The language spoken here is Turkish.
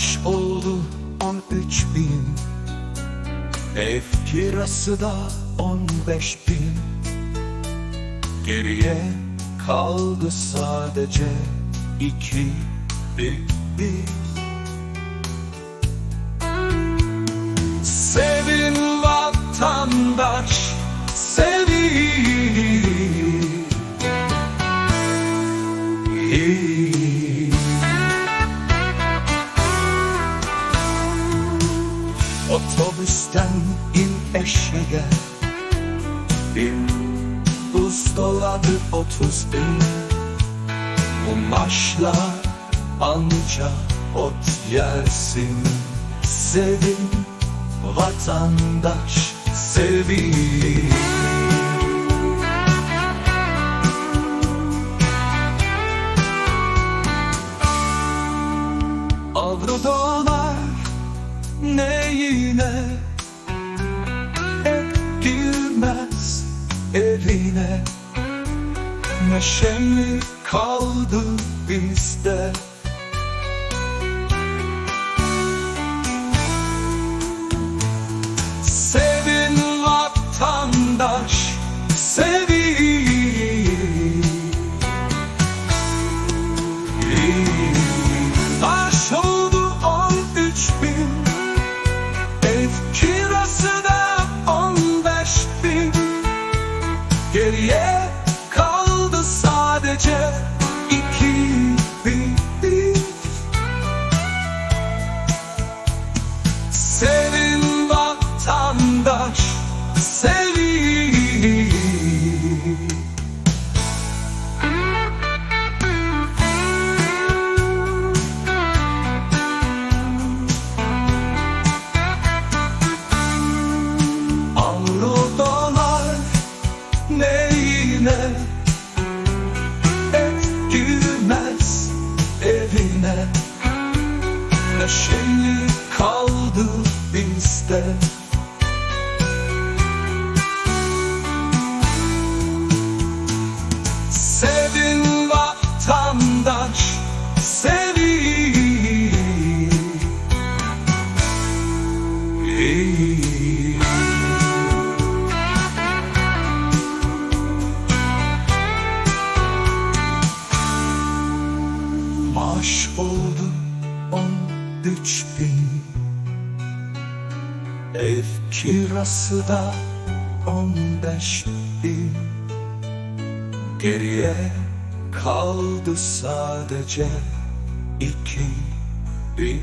Maaş oldu on üç bin. Ev kirası da on beş bin. Geriye kaldı sadece iki bin Sevin vatandaş sevin Otobüsten in eşeğe. Bin buzdolabı otuz bin. Bu maçla anca ot yersin. Sevin vatandaş sevin. Avro dolar neyine Et girmez evine. Neşe mi kaldı bizde Geriye Neşeli kaldı bizde. Sevin vatandaş sevin Maaş oldu üç bin Ev kirası da on beş bin Geriye kaldı sadece iki. Bin